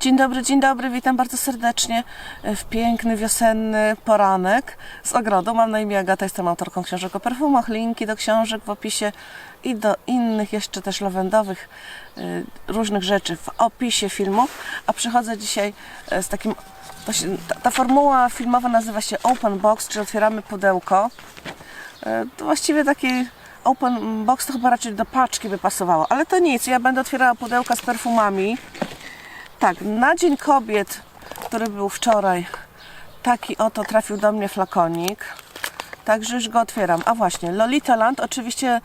Dzień dobry, dzień dobry, witam bardzo serdecznie w piękny wiosenny poranek z ogrodu. Mam na imię Agata, jestem autorką książek o perfumach, linki do książek w opisie i do innych jeszcze też lawendowych y, różnych rzeczy w opisie filmu. A przychodzę dzisiaj e, z takim, się, ta, ta formuła filmowa nazywa się Open Box, czyli otwieramy pudełko. E, To właściwie taki open box to chyba raczej do paczki by pasowało, ale to nic, ja będę otwierała pudełka z perfumami. Tak, na Dzień Kobiet, który był wczoraj, taki oto trafił do mnie flakonik. Także już go otwieram. A właśnie, Lolita Land, oczywiście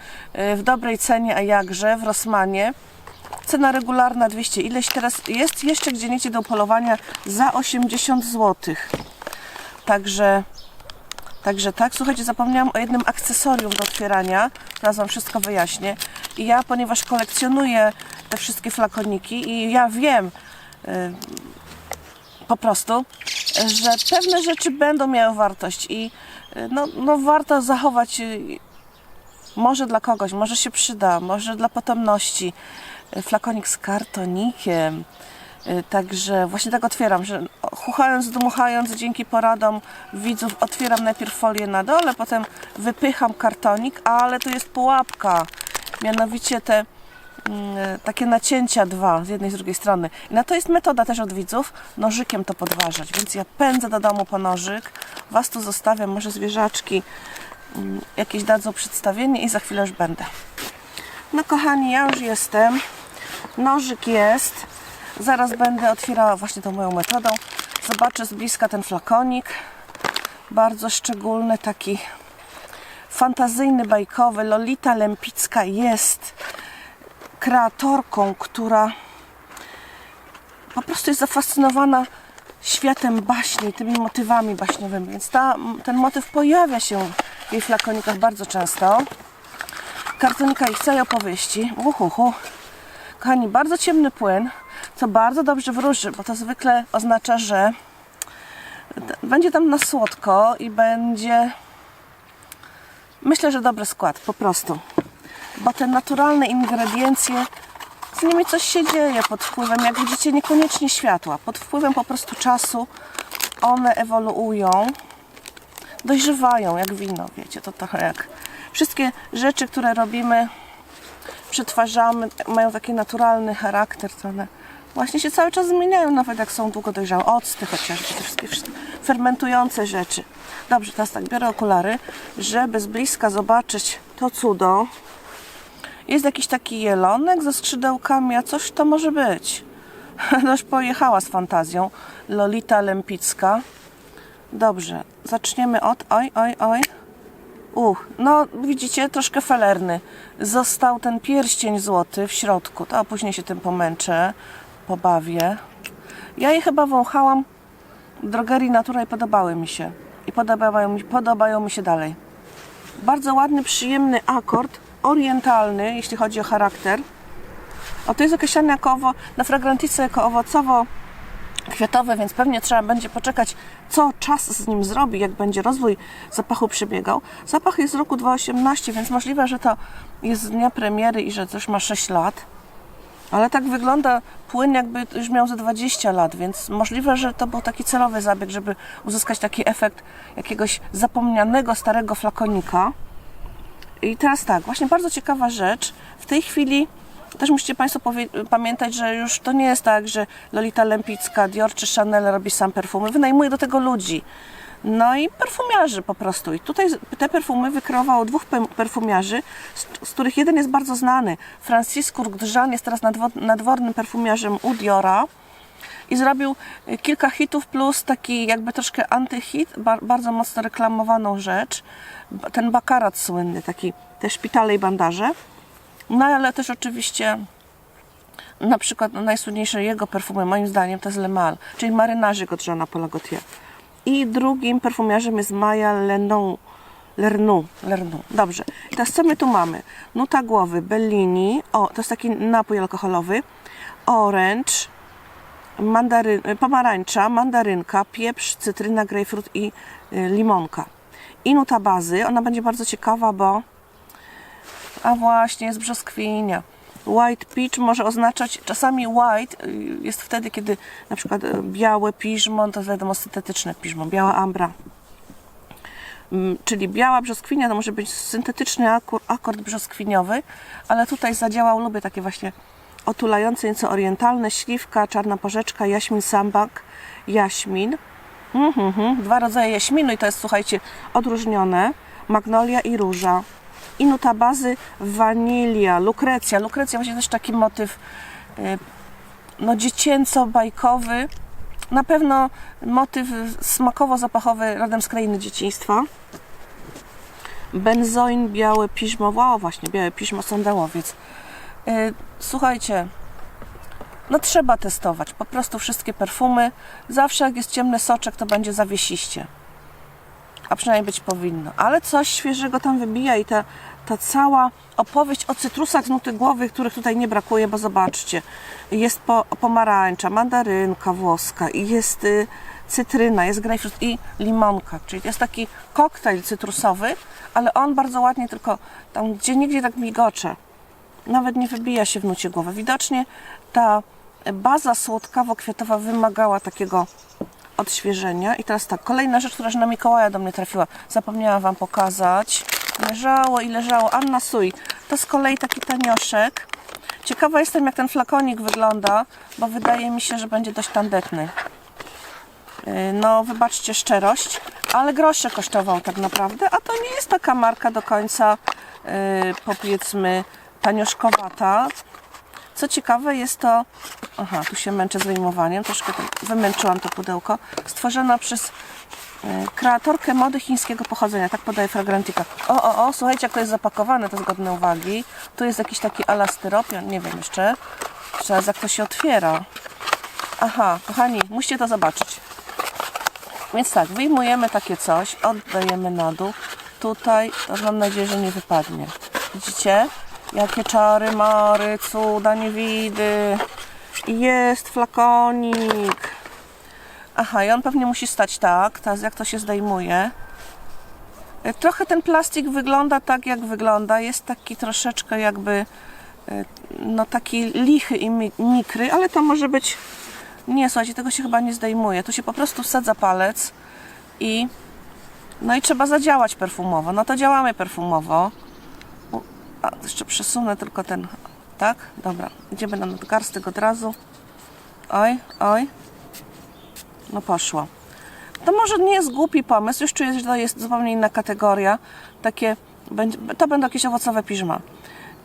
y, w dobrej cenie, a jakże, w Rossmanie. Cena regularna 200 ileś, teraz jest jeszcze gdzie niegdzie do polowania za 80 zł. Także, także tak, słuchajcie, zapomniałam o jednym akcesorium do otwierania. Teraz Wam wszystko wyjaśnię. I ja, ponieważ kolekcjonuję te wszystkie flakoniki i ja wiem, po prostu, że pewne rzeczy będą miały wartość i y, no, no warto zachować y, może dla kogoś, może się przyda, może dla potomności flakonik z kartonikiem. Także właśnie tak otwieram, że chuchając, dmuchając dzięki poradom widzów otwieram najpierw folię na dole, potem wypycham kartonik, ale tu jest pułapka. Mianowicie te takie nacięcia dwa z jednej z drugiej strony. I na to jest metoda też od widzów, nożykiem to podważać. Więc ja pędzę do domu po nożyk, Was tu zostawiam, może zwierzaczki mm, jakieś dadzą przedstawienie i za chwilę już będę. No kochani, ja już jestem. Nożyk jest. Zaraz będę otwierała właśnie tą moją metodą. Zobaczę z bliska ten flakonik. Bardzo szczególny, taki fantazyjny, bajkowy. Lolita Lempicka jest kreatorką, która po prostu jest zafascynowana światem baśni, tymi motywami baśniowymi, więc ta, ten motyw pojawia się w jej flakonikach bardzo często. Kartonika ich całej opowieści. Uhuhu. Kochani, bardzo ciemny płyn, co bardzo dobrze wróży, bo to zwykle oznacza, że będzie tam na słodko i będzie myślę, że dobry skład, po prostu bo te naturalne ingrediencje, z nimi coś się dzieje pod wpływem, jak widzicie, niekoniecznie światła, pod wpływem po prostu czasu one ewoluują, dojrzewają jak wino, wiecie, to trochę jak wszystkie rzeczy, które robimy, przetwarzamy, mają taki naturalny charakter, to one właśnie się cały czas zmieniają, nawet jak są długo dojrzałe, octy chociażby, te wszystkie fermentujące rzeczy. Dobrze, teraz tak, biorę okulary, żeby z bliska zobaczyć to cudo. Jest jakiś taki jelonek ze skrzydełkami, a coś to może być. No już pojechała z fantazją. Lolita Lempicka. Dobrze, zaczniemy od... Oj, oj, oj. Uch, no widzicie, troszkę felerny. Został ten pierścień złoty w środku. To a później się tym pomęczę, pobawię. Ja je chyba wąchałam w drogerii Natura i podobały mi się. I podobają mi, podobają mi się dalej. Bardzo ładny, przyjemny akord, orientalny, jeśli chodzi o charakter. O, to jest określane jako owo, na fragrantice jako owocowo kwiatowe, więc pewnie trzeba będzie poczekać, co czas z nim zrobi, jak będzie rozwój zapachu przebiegał. Zapach jest z roku 2018, więc możliwe, że to jest z dnia premiery i że też ma 6 lat. Ale tak wygląda płyn, jakby już miał ze 20 lat, więc możliwe, że to był taki celowy zabieg, żeby uzyskać taki efekt jakiegoś zapomnianego starego flakonika. I teraz tak, właśnie bardzo ciekawa rzecz. W tej chwili też musicie Państwo pamiętać, że już to nie jest tak, że Lolita Lempicka, Dior czy Chanel robi sam perfumy. Wynajmuje do tego ludzi. No i perfumiarzy po prostu. I tutaj te perfumy wykreowało dwóch pe- perfumiarzy, z, których jeden jest bardzo znany. Francis Courgdżan jest teraz nadwo- nadwornym perfumiarzem u Diora i zrobił kilka hitów plus taki jakby troszkę antyhit, bar- bardzo mocno reklamowaną rzecz. Ten bakarat słynny, taki te szpitale i bandaże. No ale też oczywiście na przykład najsłynniejsze jego perfumy moim zdaniem to jest Le Mal, czyli marynarzyk od Jeana Paula Gaultier. I drugim perfumiarzem jest Maya Lenou. Lernu, Lernu. Dobrze. I teraz co my tu mamy? Nuta głowy, Bellini. O, to jest taki napój alkoholowy. Orange, mandaryn, pomarańcza, mandarynka, pieprz, cytryna, grejpfrut i y, limonka. I nuta bazy. Ona będzie bardzo ciekawa, bo a właśnie, jest brzoskwinia. White peach może oznaczać, czasami white y, jest wtedy, kiedy na przykład białe piżmo, to wiadomo syntetyczne piżmo, biała ambra. Mm, Czyli biała brzoskwinia to może być syntetyczny akord brzoskwiniowy, ale tutaj zadziałał, lubię takie właśnie otulające, nieco orientalne, śliwka, czarna porzeczka, jaśmin sambak, jaśmin. Mhm, mhm. Dwa rodzaje jaśminu i to jest, słuchajcie, odróżnione. Magnolia i róża. I nuta bazy wanilia, lukrecja. Lukrecja właśnie też taki motyw y, no dziecięco-bajkowy. Na pewno motyw smakowo-zapachowy rodem z krainy dzieciństwa. Benzoin, białe piżmo, o właśnie, białe piżmo, sandałowiec. Y, Słuchajcie, no trzeba testować po prostu wszystkie perfumy. Zawsze jak jest ciemny soczek, to będzie zawiesiście. A przynajmniej być powinno. Ale coś świeżego tam wybija i ta, ta cała opowieść o cytrusach z nuty głowy, których tutaj nie brakuje, bo zobaczcie, jest po, pomarańcza, mandarynka włoska i jest y, cytryna, jest grapefruit i limonka, czyli jest taki koktajl cytrusowy, ale on bardzo ładnie tylko tam gdzie nigdzie tak migocze nawet nie wybija się w nucie głowy. Widocznie ta baza słodkawo-kwiatowa wymagała takiego odświeżenia. I teraz tak, kolejna rzecz, która już na Mikołaja do mnie trafiła. Zapomniałam Wam pokazać. Leżało i leżało. Anna Sui. To z kolei taki tanioszek. Ciekawa jestem, jak ten flakonik wygląda, bo wydaje mi się, że będzie dość tandetny. Yy, No, wybaczcie szczerość, ale grosze kosztował tak naprawdę, a to nie jest taka marka do końca, yy, powiedzmy, tanioszkowata. Co ciekawe, jest to. Aha, tu się męczę z wyjmowaniem, troszkę wymęczyłam to pudełko. Stworzona przez e, kreatorkę mody chińskiego pochodzenia, tak podaje Fragrantica. O, o, o, słuchajcie, jak to jest zapakowane, to jest godne uwagi. Tu jest jakiś taki alastyropian, nie wiem jeszcze. Jeszcze raz, jak to się otwiera. Aha, kochani, musicie to zobaczyć. Więc tak, wyjmujemy takie coś, oddajemy na dół. Tutaj, to mam nadzieję, że nie wypadnie. Widzicie? Jakie czary, mary, cuda, niewidy. I Jest flakonik. Aha, i on pewnie musi stać tak, teraz jak to się zdejmuje. E, Trochę ten plastik wygląda tak, jak wygląda. Jest taki troszeczkę jakby, e, no taki lichy i mi- mikry, ale to może być... Nie, słuchajcie, tego się chyba nie zdejmuje. Tu się po prostu wsadza palec i... No i trzeba zadziałać perfumowo. No to działamy perfumowo. A, jeszcze przesunę tylko ten... Tak? Dobra. Idziemy na nadgarstek od razu. Oj, oj. No poszło. To może nie jest głupi pomysł, już czuję, że to jest zupełnie inna kategoria. Takie, to będą jakieś owocowe piżma.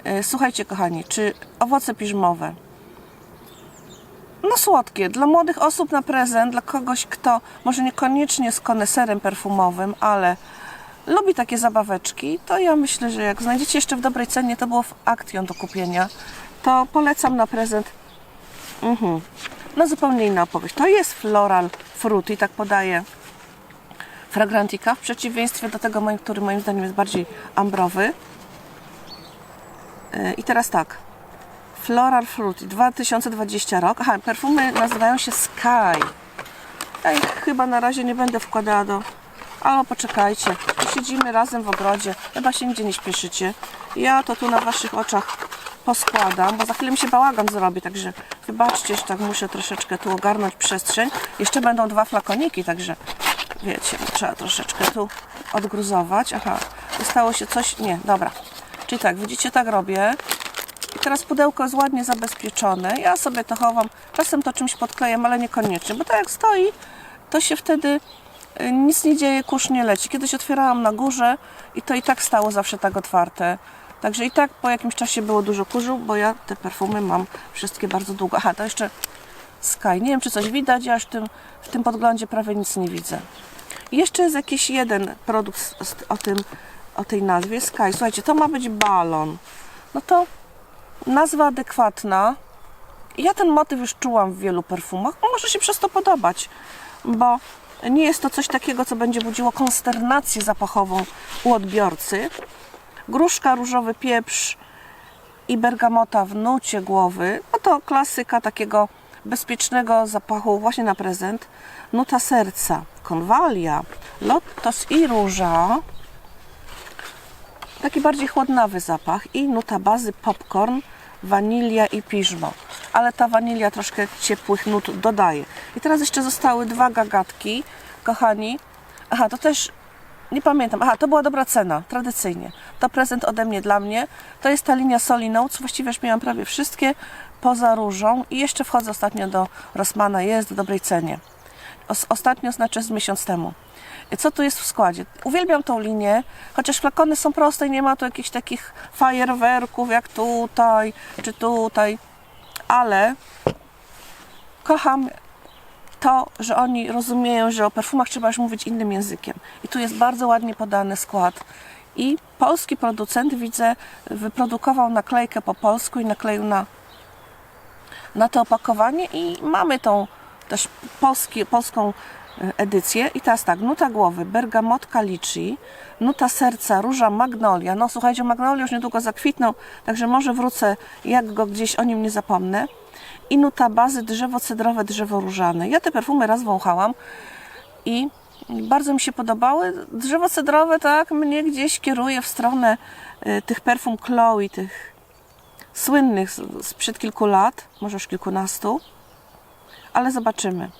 Yy, Słuchajcie, kochani, czy owoce piżmowe? No słodkie, dla młodych osób na prezent, dla kogoś, kto może niekoniecznie jest koneserem perfumowym, ale lubi takie zabaweczki, to ja myślę, że jak znajdziecie jeszcze w dobrej cenie, to było w Action do kupienia, to polecam na prezent Mhm. No zupełnie inna opowieść. To jest floral fruit i tak podaje Fragrantica, w przeciwieństwie do tego, który moim zdaniem jest bardziej ambrowy. Yy, I teraz tak. Floral Fruit 2020 rok. Aha, perfumy nazywają się Sky. Ja ich chyba na razie nie będę wkładała do... Albo poczekajcie. Siedzimy razem w ogrodzie. Chyba się nigdzie nie śpieszycie. Ja to tu na waszych oczach poskładam, bo za chwilę mi się bałagan zrobi, także wybaczcie, że tak muszę troszeczkę tu ogarnąć przestrzeń. Jeszcze będą dwa flakoniki, także wiecie, trzeba troszeczkę tu odgruzować. Aha, stało się coś... Nie, dobra. Czyli tak, widzicie, tak robię. I teraz pudełko jest ładnie zabezpieczone. Ja sobie to chowam. Czasem to czymś podklejam, ale niekoniecznie, bo tak jak stoi, to się wtedy nic nie dzieje, kurz nie leci. Kiedyś otwierałam na górze i to i tak stało zawsze tak otwarte. Także i tak po jakimś czasie było dużo kurzu, bo ja te perfumy mam wszystkie bardzo długo. Aha, to jeszcze Sky. Nie wiem, czy coś widać, ja już w tym, w tym podglądzie prawie nic nie widzę. I Jeszcze jest jakiś jeden produkt o, tym, o tej nazwie Sky. Słuchajcie, to ma być balon. No to nazwa adekwatna. Ja ten motyw już czułam w wielu perfumach. Może się przez to podobać, bo nie jest to coś takiego, co będzie budziło konsternację zapachową u odbiorcy. Gruszka, różowy pieprz i bergamota w nucie głowy. No to klasyka takiego bezpiecznego zapachu właśnie na prezent. Nuta serca, konwalia, lotos i róża. Taki bardziej chłodnawy zapach i nuta bazy popcorn, wanilia i piżmo. Ale ta wanilia troszkę ciepłych nut dodaje. I teraz jeszcze zostały dwa gagatki, kochani. Aha, to też nie pamiętam. Aha, to była dobra cena, tradycyjnie. To prezent ode mnie dla mnie. To jest ta linia Soli Notes. Właściwie już miałam prawie wszystkie poza różą. I jeszcze wchodzę ostatnio do Rossmana. Jest w dobrej cenie. Os- ostatnio znaczy z miesiąc temu. Co tu jest w składzie? Uwielbiam tą linię, chociaż flakony są proste i nie ma tu jakichś takich fajerwerków jak tutaj czy tutaj, ale kocham to, że oni rozumieją, że o perfumach trzeba już mówić innym językiem. I tu jest bardzo ładnie podany skład. I polski producent, widzę, wyprodukował naklejkę po polsku i nakleił na, na to opakowanie i mamy tą też polski, polską edycję. I teraz tak, nuta głowy, bergamotka liczy, nuta serca, róża magnolia. No słuchajcie, magnolia już niedługo zakwitną, także może wrócę, jak go gdzieś o nim nie zapomnę. I nuta bazy, drzewo cedrowe, drzewo różane. Ja te perfumy raz wąchałam i bardzo mi się podobały. Drzewo cedrowe tak mnie gdzieś kieruje w stronę y, tych perfum Chloe, tych słynnych sprzed kilku lat, może już kilkunastu, ale zobaczymy.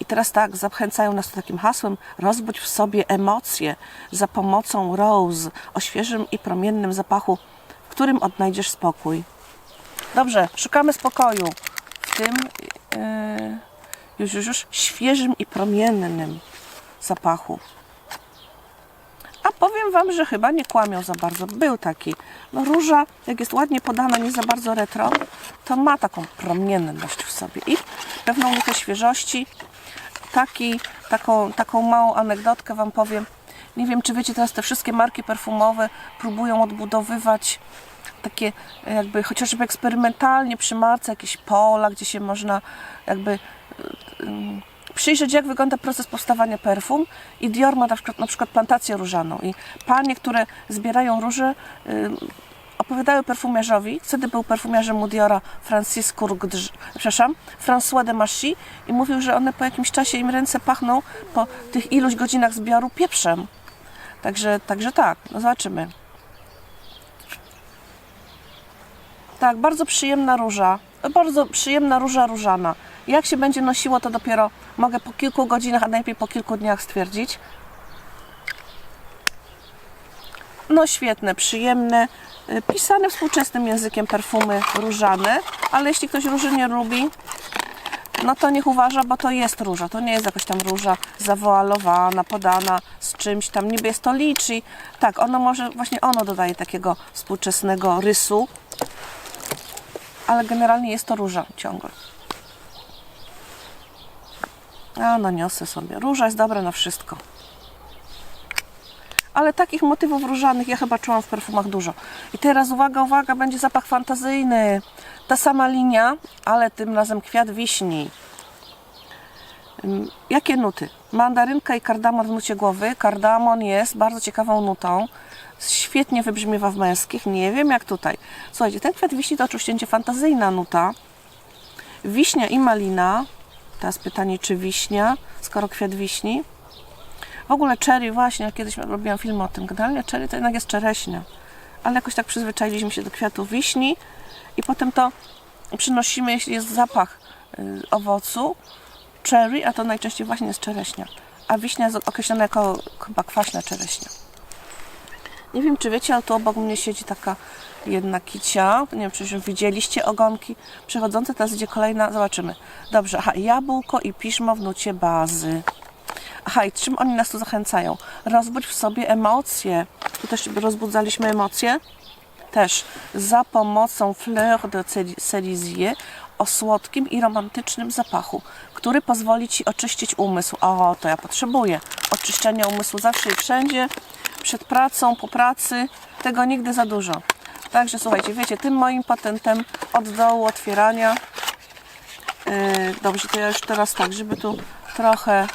I teraz tak, zachęcają nas tu takim hasłem: rozbudź w sobie emocje za pomocą Rose o świeżym i promiennym zapachu, w którym odnajdziesz spokój. Dobrze, szukamy spokoju w tym yy, już, już, już świeżym i promiennym zapachu. A powiem Wam, że chyba nie kłamią za bardzo. Był taki. No róża, jak jest ładnie podana, nie za bardzo retro, to ma taką promienność w sobie i pewną nutę świeżości. Taki, taką, taką małą anegdotkę Wam powiem. Nie wiem, czy wiecie, teraz te wszystkie marki perfumowe próbują odbudowywać takie jakby chociażby eksperymentalnie przy marce jakieś pola, gdzie się można jakby y, y, przyjrzeć, jak wygląda proces powstawania perfum. I Dior ma na przykład, na przykład plantację różaną. I panie, które zbierają róże, opowiadały perfumiarzowi, wtedy był perfumiarzem u Diora Francis Courgedrz, przepraszam, François de Machy i mówił, że one po jakimś czasie im ręce pachną po tych iluś godzinach zbioru pieprzem. Także, także tak, no zobaczymy. Tak, bardzo przyjemna róża. Bardzo przyjemna róża różana. Jak się będzie nosiło, to dopiero mogę po kilku godzinach, a najlepiej po kilku dniach stwierdzić. No świetne, przyjemne, pisane współczesnym językiem perfumy różane, ale jeśli ktoś róży nie lubi, no to niech uważa, bo to jest róża. To nie jest jakaś tam róża zawoalowana, podana z czymś tam. Niby jest to liczy. Tak, ono może, właśnie ono dodaje takiego współczesnego rysu, ale generalnie jest to róża ciągle. A, naniosę sobie. Róża jest dobra na wszystko. Ale takich motywów różanych ja chyba czułam w perfumach dużo. I teraz uwaga, uwaga, będzie zapach fantazyjny. Ta sama linia, ale tym razem kwiat wiśni. Jakie nuty? Mandarynka i kardamon w nucie głowy. Kardamon jest bardzo ciekawą nutą. Świetnie wybrzmiewa w męskich. Nie wiem jak tutaj. Słuchajcie, ten kwiat wiśni to oczywiście fantazyjna nuta. Wiśnia i malina. Teraz pytanie, czy wiśnia, skoro kwiat wiśni. W ogóle cherry właśnie, kiedyś robiłam film o tym. Generalnie cherry to jednak jest czereśnia. Ale jakoś tak przyzwyczailiśmy się do kwiatu wiśni i potem to przynosimy, jeśli jest zapach y, owocu, cherry, a to najczęściej właśnie jest czereśnia. A wiśnia jest określona jako chyba kwaśna czereśnia. Nie wiem, czy wiecie, ale tu obok mnie siedzi taka jedna kicia. Nie wiem, czy już widzieliście ogonki przechodzące. Teraz idzie kolejna. Zobaczymy. Dobrze, aha, jabłko i piżmo w nucie bazy. Aha, i czym oni nas tu zachęcają? Rozbudź w sobie emocje. Tu też rozbudzaliśmy emocje. Też za pomocą fleur de cerisier o słodkim i romantycznym zapachu, który pozwoli Ci oczyścić umysł. O, to ja potrzebuję. Oczyszczenia umysłu zawsze i wszędzie. Przed pracą, po pracy. Tego nigdy za dużo. Także słuchajcie, wiecie, tym moim patentem od dołu otwierania. Yy, dobrze, to ja już teraz tak, żeby tu trochę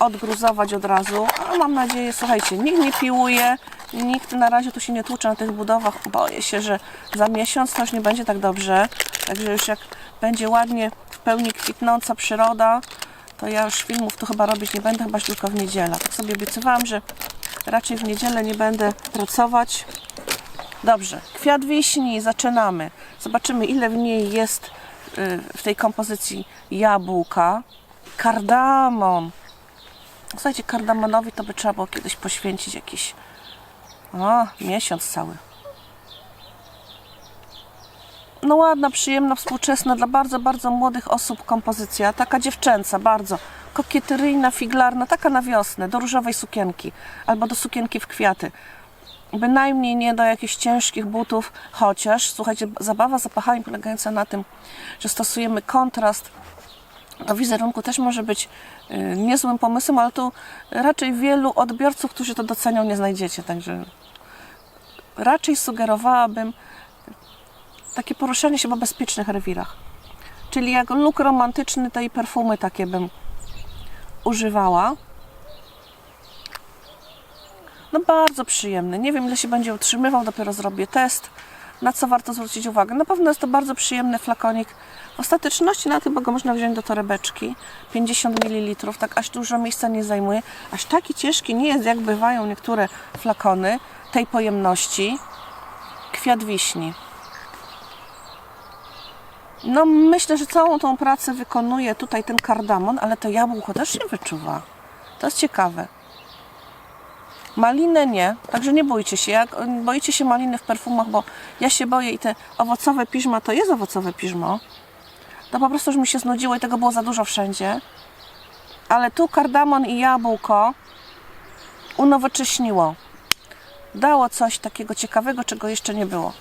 odgruzować od razu. A mam nadzieję, słuchajcie, nikt nie piłuje, nikt na razie tu się nie tłucze na tych budowach. Boję się, że za miesiąc to już nie będzie tak dobrze. Także już jak będzie ładnie w pełni kwitnąca przyroda, to ja już filmów tu chyba robić nie będę, chyba tylko w niedzielę. Tak sobie obiecywałam, że raczej w niedzielę nie będę pracować. Dobrze, kwiat wiśni, zaczynamy. Zobaczymy, ile w niej jest y, w tej kompozycji jabłka. Kardamon. Słuchajcie, kardamonowi to by trzeba było kiedyś poświęcić jakiś o, miesiąc cały. No ładna, przyjemna, współczesna, dla bardzo, bardzo młodych osób kompozycja. Taka dziewczęca, bardzo kokieteryjna, figlarna, taka na wiosnę, do różowej sukienki albo do sukienki w kwiaty. Bynajmniej nie do jakichś ciężkich butów, chociaż, słuchajcie, zabawa zapachami polegająca na tym, że stosujemy kontrast do wizerunku też może być y, niezłym pomysłem, ale tu raczej wielu odbiorców, którzy to docenią, nie znajdziecie. Także raczej sugerowałabym takie poruszanie się po bezpiecznych rewirach. Czyli jak look romantyczny tej perfumy takie bym używała. No bardzo przyjemny. Nie wiem ile się będzie utrzymywał, dopiero zrobię test. Na co warto zwrócić uwagę? Na pewno jest to bardzo przyjemny flakonik. Ostateczności nawet chyba go można wziąć do torebeczki. 50 ml, tak aż dużo miejsca nie zajmuje. Aż taki ciężki nie jest, jak bywają niektóre flakony tej pojemności. Kwiat wiśni. No myślę, że całą tą pracę wykonuje tutaj ten kardamon, ale to jabłko też się wyczuwa. To jest ciekawe. Malinę nie, także nie bójcie się. Jak boicie się maliny w perfumach, bo ja się boję i te owocowe piżma to jest owocowe piżmo, to po prostu już mi się znudziło i tego było za dużo wszędzie. Ale tu kardamon i jabłko unowocześniło. Dało coś takiego ciekawego, czego jeszcze nie było.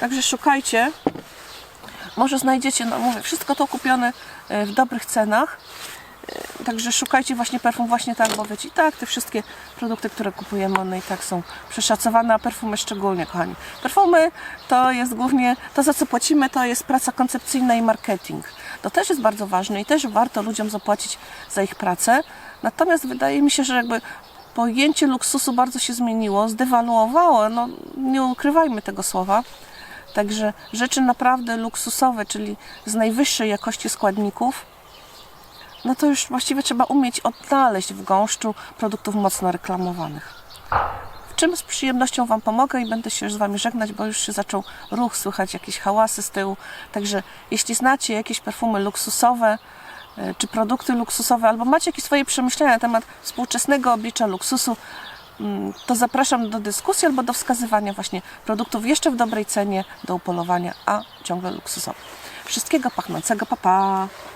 Także szukajcie. Może znajdziecie, no mówię, wszystko to kupione e, w dobrych cenach. E, Także szukajcie właśnie perfum właśnie tak, bo wiecie, i tak te wszystkie produkty, które kupujemy, one i tak są przeszacowane, a perfumy szczególnie, kochani. Perfumy to jest głównie, to za co płacimy, to jest praca koncepcyjna i marketing. To też jest bardzo ważne i też warto ludziom zapłacić za ich pracę. Natomiast wydaje mi się, że jakby pojęcie luksusu bardzo się zmieniło, zdewaluowało, no nie ukrywajmy tego słowa. Także rzeczy naprawdę luksusowe, czyli z najwyższej jakości składników, no to już właściwie trzeba umieć odnaleźć w gąszczu produktów mocno reklamowanych. W czym z przyjemnością Wam pomogę i będę się już z Wami żegnać, bo już się zaczął ruch, słychać jakieś hałasy z tyłu. Także jeśli znacie jakieś perfumy luksusowe, e, czy produkty luksusowe, albo macie jakieś swoje przemyślenia na temat współczesnego oblicza luksusu, mm, to zapraszam do dyskusji albo do wskazywania właśnie produktów jeszcze w dobrej cenie do upolowania, a ciągle luksusowych. Wszystkiego pachnącego, papa! Pa.